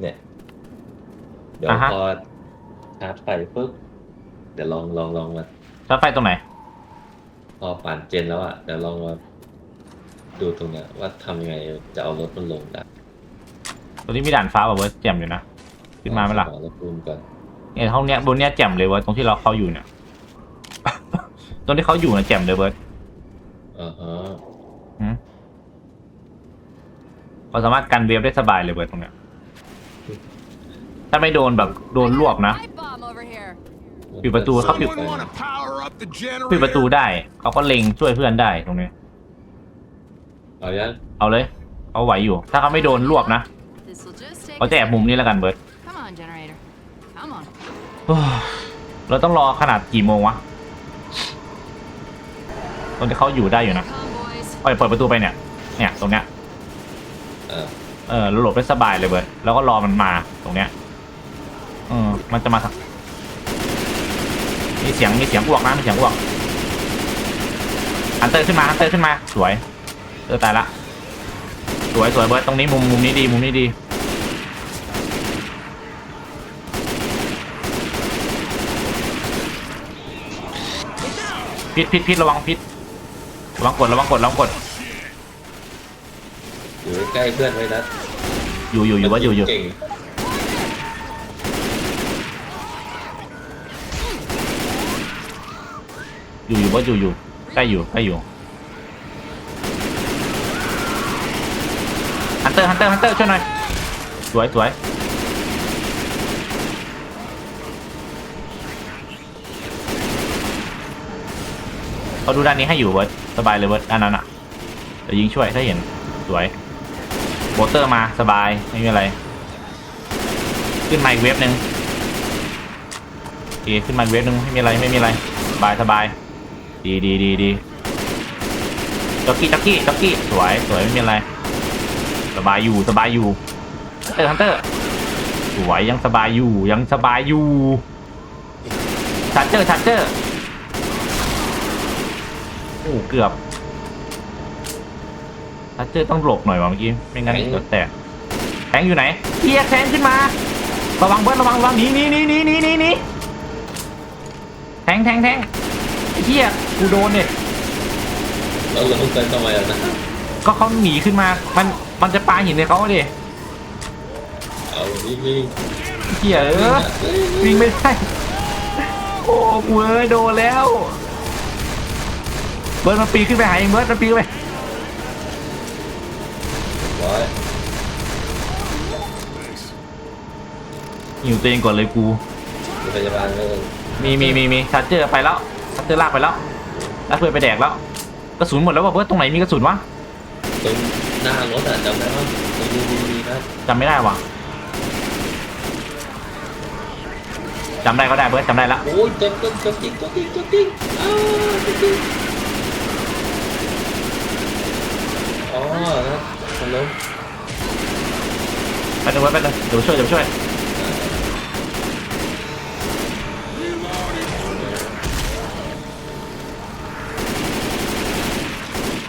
เนี่ย เดี๋ยวอ่าฮะ พอชาร์จไฟปุ๊บเดี๋ยวลองลองลองมาชาร์จไฟตรงไหน พอผ่านเจนแล้วอะเดี๋ยวลองมาดูตรงเนี้ยว่าทำยังไงจะเอารถมันลงได้ตรงนี้มีด่านฟ้าแบบเวิร์ดแจ่มอยู่นะ ขึ้นมาไหมล่ะ ขอรถปูนก่อนเนี่ยห้องเนี้ยบนเนี้ยแจ่มเลยเวิร์ดตรงที่เราเขาอยู่เนี่ย ตรงที่เขาอยู่นะแจ่มเลยเวิร์ดอ่าฮะหืมเราสามารถกันเวฟได้สบายเลยเวิร์ดตรงเนี้ย ถ้าไม่โดนแบบโดนลวกนะ Pipe bomb over here. ปิดประตูเขาปิด Someone want to power up the ปิดประตู generator? ได้ เขาก็เล็งช่วยเพื่อนได้ตรงนี้ เอายังเอาเลย เอาไหวอยู่ ถ้าเขาไม่โดนรวบนะ This'll just take. เขาจะแอบมุมนี้แล้วกันเบิร์ด Come on, generator. Come on. โอ้ยเราต้องรอขนาดกี่โมงวะตรงที่เขาอยู่ได้อยู่นะ Come, boys. ปล่อยเปิดประตูไปเนี่ย เนี่ยตรงเนี้ยอ่า เออเราหลบได้สบายเลยเบิร์แล้วก็รอมันมาตรงเนี้ยเออมันจะมาทางมีเสียงมีเสียงอ้วกนะมีเสียงอ้วกฮันเตอร์ขึ้นมาฮันเตอร์ขึ้นมา สวยเออตายละ สวยสวยเบิร์ตรงนี้มุมมุมนี้ดีมุมนี้ดีพิษพิษพิษระวังพิษระวังกดระวังกดระวังกดอยู่ใกล้เพื่อนไว้นะ อยู่อยู่อยู่ว่าอยู่อยู่เก่งอยู่อยู่ว่าอยู่อยู่ใกล้อยู่ใกล้อยู่ฮันเตอร์ฮันเตอร์ฮันเตอร์ช่วยหน่อยสวยสวยเขาดูด้านนี้ให้อยู่เวิร์ดสบายเลยเวิร์ดอันนั้นอะเดี๋ยวยิงช่วยถ้าเห็นสวย โบเตอร์มาสบายไม่มีอะไร ขึ้นมาอีกเวฟหนึ่งโอเคขึ้นมาอีกเวฟหนึ่งไม่มีอะไรไม่มีอะไรสบายสบายดีดีดีดีจ็อกกี้จ็อกกี้จ็อกกี้สวยสวยไม่มีอะไร สบายอยู่สบายอยู่เตอร์ฮันเตอร์สวยยังสบายอยู่ยังสบายอยู่ชาร์เจอร์ชาร์เจอร์โอ้เกือบ ชาร์เจอร์ต้องหลบหน่อยวะเมื่อกี้ไม่งั้นเดี๋ยวแตกแทงอยู่ไหนเฮียแทงขึ้นมาระวังเบิร์ดระวังระวังหนีหนีหนีหนีหนีหนีหนีแทงแทงแทงไอ้เฮียกูโดนเนี่ยเราลงไปทำไมอะนะก็เขาหนีขึ้นมา มันมันจะปาหินในเขาดิเอาวิ่งวิ่งเหี้ยเออวิ่งไม่ได้โอ้กูเอ้ยโดนแล้ว เบิร์ดมันปีนขึ้นไปหาเองเบิร์ดมันปีนไป ร้อยหิวตัวเองก่อนเลยกูโรงพยาบาลเลยมีมีมีมีชาร์เจอร์ไปแล้วชาร์เจอร์ลากไปแล้วลากเพื่อนไปแดกแล้วกระสุนหมดแล้วว่ะเบิร์ดตรงไหนมีกระสุนวะตรงหน้ารถอะจำได้ป่ะตรงนี้มีมีนะจำไม่ได้ว่ะจำได้ก็ได้เบิร์ดจำได้ละโอ้ยจับจับจับจริงจับจริงจับจริงอ้าวจับจริงอ๋อนะ มันล้มไปเลยไปเลยเดี๋ยวช่วยเดี๋ยวช่วย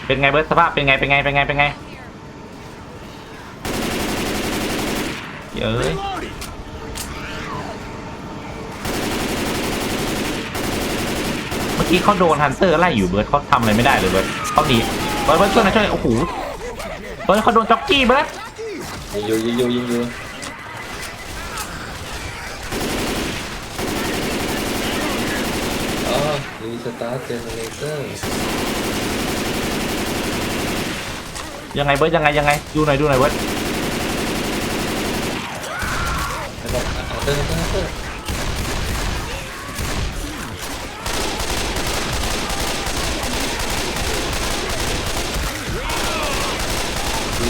เป็นไงเบิร์ดสภาพเป็นไงเป็นไงเป็นไงเป็นไงเย้ย Reloading. เมื่อกี้เขาโดนฮันเตอร์ไล่อยู่เบิร์ดเขาทำอะไรไม่ได้เลยเบิร์ดเขาหนีเบิร์ดเบิร์ดช่วยนะช่วยโอ้โห เบิร์ดเขาโดนจ็อกกี้เบิร์ดยิงอยู่ยิงอยู่ยิงอยู่อ๋อรีสตาร์ทเจเนเรเตอร์ยังไงเบิร์ดยังไงยังไงดูหน่อยดูหน่อยเบิร์ดแล้วก็อะเตอร์เตอร์เตอร์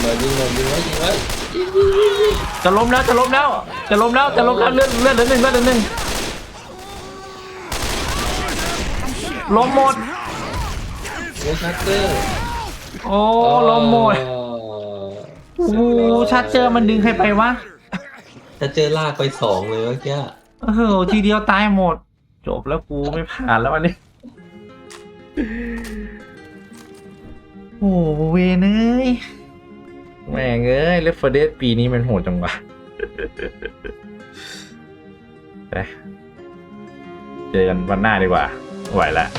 เลยยิงเลยยิงไว้ยิงไว้ยิงยิงยิงยิงจะล้มแล้วจะล้มแล้วจะล้มแล้วจะล้มแล้วเลือดเลือดเหลือหนึ่งเลือดเหลือหนึ่งล้มหมดโอ้ชัตเตอร์โอ้ล้มหมดโอ้โหชัดเจอมันดึงใครไปวะถ้าเจอลากไปสองเลยเมื่อกี้เออทีเดียวตายหมด จบแล้วกูไม่ผ่านแล้ววันนี้โอ้โหเวนเอ้ย แม่งเอ้ยเลฟเฟอร์เดสปีนี้มันโหดจังวะไปเจอกันวันหน้าดีกว่าไหวแล้ว